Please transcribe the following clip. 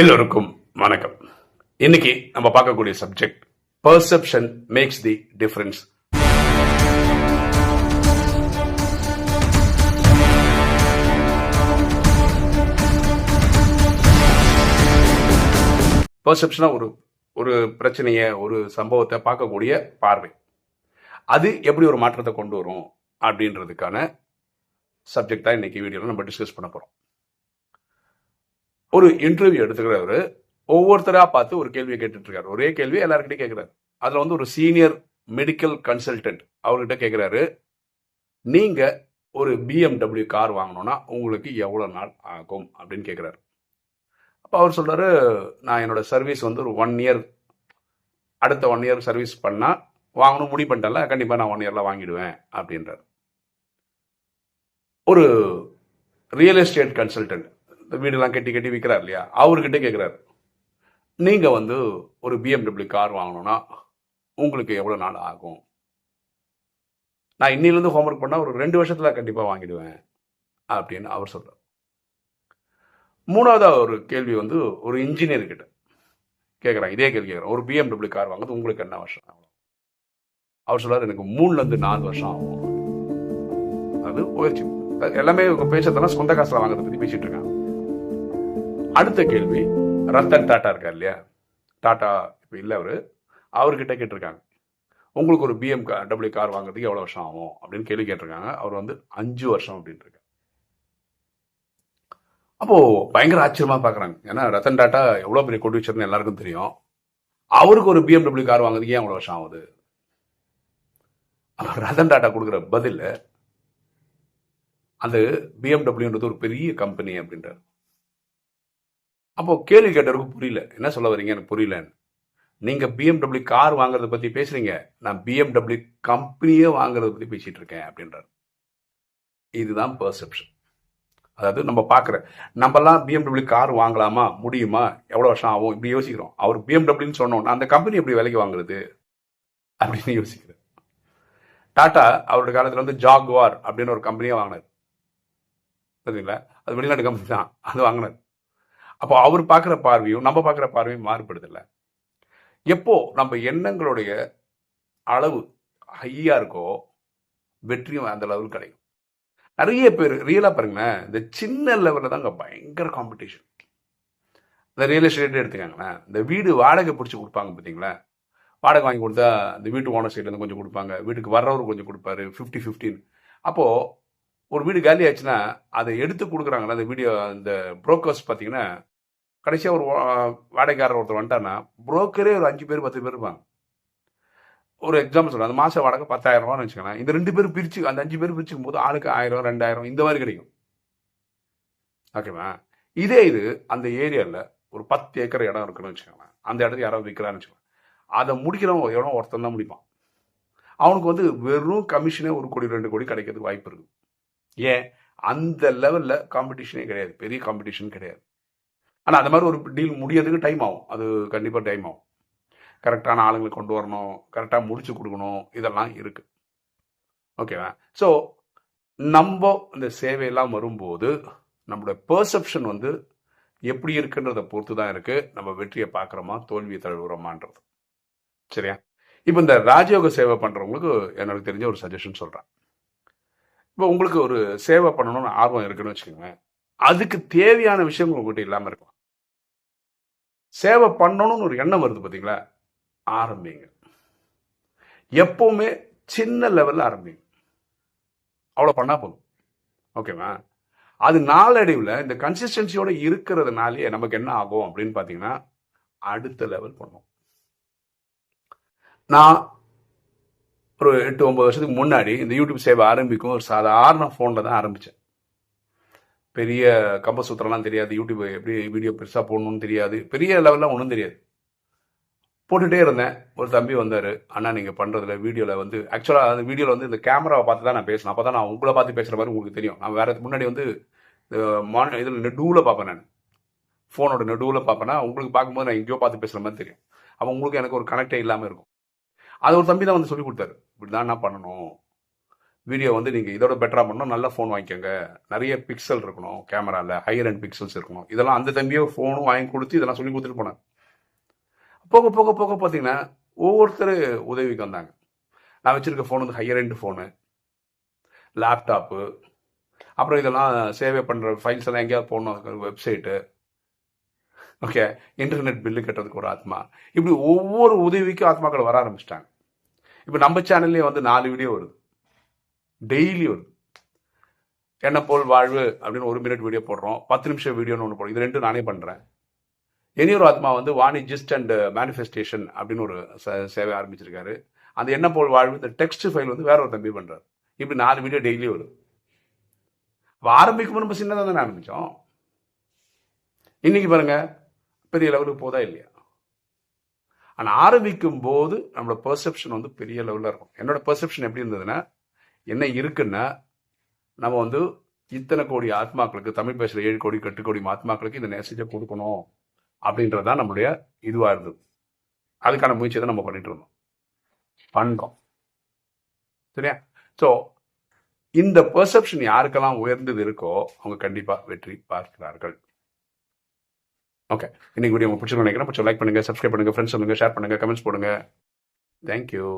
எல்லோருக்கும் வணக்கம். இன்னைக்கு நம்ம பார்க்கக்கூடிய subject perception makes the difference பர்செப்ஷனா ஒரு ஒரு பிரச்சனைய ஒரு சம்பவத்தை பார்க்கக்கூடிய பார்வை. அது எப்படி ஒரு மாற்றத்தை கொண்டு வரும் அப்படின்றதுக்கான சப்ஜெக்ட் தான் இன்னைக்கு வீடியோவில் நம்ம டிஸ்கஸ் பண்ண போறோம். ஒரு இன்டர்வியூ எடுத்துக்கிறவர் ஒவ்வொருத்தராக பார்த்து ஒரு கேள்வியை கேட்டுட்ருக்காரு. ஒரே கேள்வி எல்லாருக்கிட்டையும் கேட்குறாரு அதில் வந்து ஒரு சீனியர் மெடிக்கல் கன்சல்டன்ட் அவர்கிட்ட கேட்குறாரு நீங்கள் ஒரு பிஎம்டபிள்யூ கார் வாங்கினோன்னா உங்களுக்கு எவ்வளோ நாள் ஆகும் அப்படின்னு கேட்குறாரு அப்போ அவர் சொல்கிறாரு நான் என்னோட சர்வீஸ் வந்து ஒரு ஒன் இயர் அடுத்த ஒன் இயர் சர்வீஸ் பண்ணால் வாங்கணும் முடிவு பண்ணிட்டேன்ல கண்டிப்பாக நான் ஒன் இயரில் வாங்கிடுவேன் அப்படின்றார். ஒரு ரியல் எஸ்டேட் கன்சல்டன்ட் இந்த வீடெல்லாம் கட்டி கட்டி விற்கிறார் இல்லையா அவர்கிட்ட கேட்குறாரு நீங்கள் வந்து ஒரு பிஎம்டபிள்யூ கார் வாங்கணும்னா உங்களுக்கு எவ்வளோ நாள் ஆகும்? நான் இன்னிலேருந்து ஹோம்ஒர்க் பண்ணால் ஒரு ரெண்டு வருஷத்தில் கண்டிப்பாக வாங்கிடுவேன் அப்படின்னு அவர் சொல்கிறார் மூணாவதாக ஒரு கேள்வி வந்து ஒரு இன்ஜினியர்கிட்ட கேட்குறாங்க இதே கேள்வி கேட்குறேன் ஒரு பிஎம்டபிள்யூ கார் வாங்குறது உங்களுக்கு என்ன வருஷம் ஆகும்? அவர் சொல்கிறார் எனக்கு மூணுலேருந்து நாலு வருஷம் ஆகும். அது முயற்சி எல்லாமே பேசுறதுனா பேசுறதெல்லாம் சொந்த காசில் வாங்குறத பற்றி பேசிகிட்டு இருக்காங்க. அடுத்த கேள்வி ரத்தன் டாட்டா இருக்கார் இல்லையா? டாட்டா இப்போ இல்லை அவரு. அவர்கிட்ட கேட்டிருக்காங்க. உங்களுக்கு ஒரு பிஎம் டபிள்யூ கார் வாங்குறதுக்கு எவ்வளோ வருஷம் ஆகும்? அப்படின்னு கேள்வி கேட்டிருக்காங்க. அவர் வந்து அஞ்சு வருஷம் அப்படின்னு இருக்காரு. அப்போ பயங்கர ஆச்சரியமா பார்க்குறாங்க ஏன்னா ரத்தன் டாட்டா எவ்வளோ பெரிய கொண்டு வச்சிருந்தேன் எல்லாருக்கும் தெரியும். அவருக்கு ஒரு பிஎம்டபிள்யூ கார் வாங்குறதுக்கு ஏன் அவ்வளோ வருஷம் ஆகுது? அப்ப ரத்தன் டாட்டா கொடுக்குற பதில் அது பிஎம்டபிள்யூன்றது ஒரு பெரிய கம்பெனி அப்படின்றார். அப்போ கேள்வி கேட்டவருக்கு புரியல. என்ன சொல்ல வரீங்க எனக்கு புரியலன்னு. நீங்கள் பிஎம்டபிள்யூ கார் வாங்குறத பற்றி பேசுறீங்க. நான் பிஎம்டபிள்யூ கம்பெனியே வாங்குறத பற்றி பேசிகிட்டு இருக்கேன் அப்படின்றார். இதுதான் பர்செப்ஷன் அதாவது நம்ம பார்க்குற நம்மலாம் பிஎம்டபிள்யூ கார் வாங்கலாமா? முடியுமா? எவ்வளோ வருஷம் ஆகும்? இப்படி யோசிக்கிறோம். அவர் பிஎம்டபிள்யூன்னு சொன்னோம். அந்த கம்பெனி எப்படி விலைக்கு வாங்குறது? அப்படின்னு யோசிக்கிறேன் டாட்டா அவரோட காலத்தில் வந்து ஜாக்வார் அப்படின்னு ஒரு கம்பெனியை வாங்கினார். சரிங்களா? அது வெளிநாட்டு கம்பெனி தான். அது வாங்கினார். அப்போ அவர் பார்க்குற பார்வையும் நம்ம பார்க்குற பார்வையும் மாறுபடுது இல்லை எப்போ நம்ம எண்ணங்களுடைய அளவு ஹையாக இருக்கோ வெற்றியும் அந்த அளவுக்கு கிடைக்கும். நிறைய பேர் ரியலாக பாருங்களேன் இந்த சின்ன லெவலில் தான் அங்கே பயங்கர காம்படிஷன் இந்த ரியல் எஸ்டேட்டே எடுத்துக்காங்களேன் இந்த வீடு வாடகை பிடிச்சி கொடுப்பாங்க பார்த்தீங்களா வாடகை வாங்கி கொடுத்தா இந்த வீட்டு ஓனர் சைட்லேருந்து கொஞ்சம் கொடுப்பாங்க வீட்டுக்கு வர்றவர் கொஞ்சம் கொடுப்பாரு ஃபிஃப்டி ஃபிஃப்டின் அப்போது ஒரு வீடு காலி ஆச்சுன்னா அதை எடுத்து கொடுக்குறாங்களா அந்த வீடியோ அந்த புரோக்கர்ஸ் பார்த்தீங்கன்னா கடைசியாக ஒரு வாடகைக்காரர் ஒருத்தர் வந்துட்டான்னா புரோக்கரே ஒரு அஞ்சு பேர் பத்து பேர் இருப்பாங்க. ஒரு எக்ஸாம்பிள் சொல்கிறேன் அந்த மாத வாடகை பத்தாயிரம் ரூபான்னு வச்சுக்கலாம் இந்த ரெண்டு பேரும் பிரிச்சு அந்த அஞ்சு பேர் பிரிச்சுக்கும் போது ஆளுக்கு ஆயிரம் ரெண்டாயிரம் இந்த மாதிரி கிடைக்கும். ஓகேவா இதே இது அந்த ஏரியாவில் ஒரு பத்து ஏக்கர் இடம் இருக்குன்னு வச்சுக்கோங்களேன். அந்த இடத்துக்கு யாராவது விற்கிறான்னு வச்சுக்கோங்க. அதை முடிக்கிறவன் எவ்வளோ ஒருத்தன் தான் முடிப்பான். அவனுக்கு வந்து வெறும் கமிஷனே ஒரு கோடி ரெண்டு கோடி கிடைக்கிறதுக்கு வாய்ப்பு இருக்குது ஏன்? அந்த லெவலில் காம்படிஷனே கிடையாது. பெரிய காம்படிஷன் கிடையாது. ஆனால் அந்த மாதிரி ஒரு டீல் முடியறதுக்கு டைம் ஆகும். அது கண்டிப்பாக டைம் ஆகும். கரெக்டான ஆளுங்களை கொண்டு வரணும். கரெக்டாக முடிச்சு கொடுக்கணும். இதெல்லாம் இருக்குது ஓகேவா ஸோ நம்ம இந்த சேவையெல்லாம் வரும்போது நம்மளோட பெர்செப்ஷன் வந்து எப்படி இருக்குன்றத பொறுத்து தான் இருக்குது நம்ம வெற்றியை பார்க்குறோமா தோல்வியை தழுவுறோமான்றது. சரியா? இப்போ இந்த ராஜயோக சேவை பண்ணுறவங்களுக்கு எனக்கு தெரிஞ்ச ஒரு சஜஷன் சொல்கிறேன் இப்போ உங்களுக்கு ஒரு சேவை பண்ணணும்னு ஆர்வம் இருக்குன்னு வச்சுக்கோங்களேன். அதுக்கு தேவையான விஷயங்கள் உங்ககிட்ட இல்லாமல் இருக்கும். சேவை பண்ணணும்னு ஒரு எண்ணம் வருது பார்த்தீங்களா ஆரம்பிங்க. எப்பவுமே சின்ன லெவல்ல ஆரம்பிங்க. அவ்வளோ பண்ணா போதும். ஓகேவா அது நாளடைவில் இந்த கன்சிஸ்டன்சியோட இருக்கிறதுனாலே நமக்கு என்ன ஆகும் அப்படின்னு பார்த்தீங்கன்னா அடுத்த லெவல் பண்ணும் நான் ஒரு எட்டு ஒம்பது வருஷத்துக்கு முன்னாடி இந்த யூடியூப் சேவை ஆரம்பிக்கும் ஒரு சாதாரண ஃபோனில் தான் ஆரம்பித்தேன் பெரிய கம்பசூத்திரம்லாம் தெரியாது யூடியூப் எப்படி வீடியோ பெருசாக போடணும்னு தெரியாது பெரிய லெவலில் ஒன்றும் தெரியாது. போட்டுகிட்டே இருந்தேன். ஒரு தம்பி வந்தார் அண்ணா நீங்கள் பண்ணுறதுல வீடியோவில் வந்து ஆக்சுவலாக அந்த வீடியோவில் வந்து இந்த கேமராவை பார்த்து தான் நான் பேசணும். அப்போ தான் நான் உங்களை பார்த்து பேசுகிற மாதிரி உங்களுக்கு தெரியும். நான் வேறு முன்னாடி வந்து இந்த மான் இதில் நெடுவில் பார்ப்பேன் நான். ஃபோனோட நெடுவில் பார்ப்பேன்னா உங்களுக்கு பார்க்கும்போது நான் எங்கேயோ பார்த்து பேசுகிற மாதிரி தெரியும். அப்போ உங்களுக்கு எனக்கு ஒரு கனெக்டே இல்லாமல் இருக்கும். அது ஒரு தம்பி தான் வந்து சொல்லி கொடுத்தாரு. இப்படி தான் என்ன பண்ணணும்? வீடியோ வந்து நீங்கள் இதோட பெட்டராக பண்ணணும். நல்ல ஃபோன் வாங்கிக்கோங்க. நிறைய பிக்சல் இருக்கணும் கேமராவில் ஹையர் அண்ட் பிக்சல்ஸ் இருக்கணும். இதெல்லாம் அந்த தம்பியோ ஃபோனும் வாங்கி கொடுத்து இதெல்லாம் சொல்லி கொடுத்துட்டு போனேன் போக போக போக பார்த்தீங்கன்னா ஒவ்வொருத்தர் உதவிக்கு வந்தாங்க. நான் வச்சுருக்க ஃபோன் வந்து ஹையர் அண்ட் ஃபோனு லேப்டாப்பு அப்புறம் இதெல்லாம் சேவை பண்ணுற ஃபைல்ஸ் எல்லாம் எங்கேயாவது போடணும். வெப்சைட்டு ஓகே இன்டர்நெட் பில்லு கட்டுறதுக்கு ஒரு ஆத்மா. இப்படி ஒவ்வொரு உதவிக்கும் ஆத்மாக்கள் வர ஆரம்பிச்சிட்டாங்க. இப்போ நம்ம சேனல்லே வந்து நாலு வீடியோ வருது. டெய்லி வருது. என்ன போல் வாழ்வு அப்படின்னு ஒரு மினிட் வீடியோ போடுறோம். பத்து நிமிஷம் வீடியோன்னு ஒன்று போடுறோம். இது ரெண்டும் நானே பண்ணுறேன் இனியொரு ஆத்மா வந்து வாணி ஜிஸ்ட் அண்ட் மேனிஃபெஸ்டேஷன் அப்படின்னு ஒரு ச- சேவை ஆரம்பிச்சிருக்காரு. அந்த என்ன போல் வாழ்வு? இந்த டெக்ஸ்ட் ஃபைல் வந்து வேற ஒரு தம்பி பண்ணுறாரு இப்படி நாலு வீடியோ டெய்லி வருது. ஆரம்பிக்கும் போது நம்ம சின்னதாக தானே ஆரம்பித்தோம் இன்னைக்கு பாருங்கள் பெரிய லெவலுக்கு போதா இல்லையா? ஆனால் ஆரம்பிக்கும் போது நம்மளோட பெர்செப்ஷன் வந்து பெரிய லெவலில் இருக்கும். என்னோட பெர்செப்ஷன் எப்படி இருந்ததுன்னா என்ன இருக்குன்னா நம்ம வந்து இத்தனை கோடி ஆத்மாக்களுக்கு தமிழ் பேசுகிற ஏழு கோடி எட்டு கோடி ஆத்மாக்களுக்கு இந்த மெசேஜை கொடுக்கணும் அப்படின்றது தான் நம்மளுடைய இதுவாக இருந்தது. அதுக்கான முயற்சியை தான் நம்ம பண்ணிட்டு இருந்தோம். பண்ணோம் சரியா? ஸோ இந்த பெர்செப்ஷன் யாருக்கெல்லாம் உயர்ந்தது இருக்கோ அவங்க கண்டிப்பாக வெற்றி பார்க்கிறார்கள். ஓகே இன்னைக்கு வீடியோ உங்களுக்கு நினைக்கிறேன். பிடிச்ச லைக் பண்ணுங்கள் சப்ஸ்கிரைப் பண்ணுங்க ஃப்ரெண்ட்ஸ் சொல்லுங்க ஷேர் பண்ணுங்க கமெண்ட்ஸ் போடுங்க. தேங்க்யூ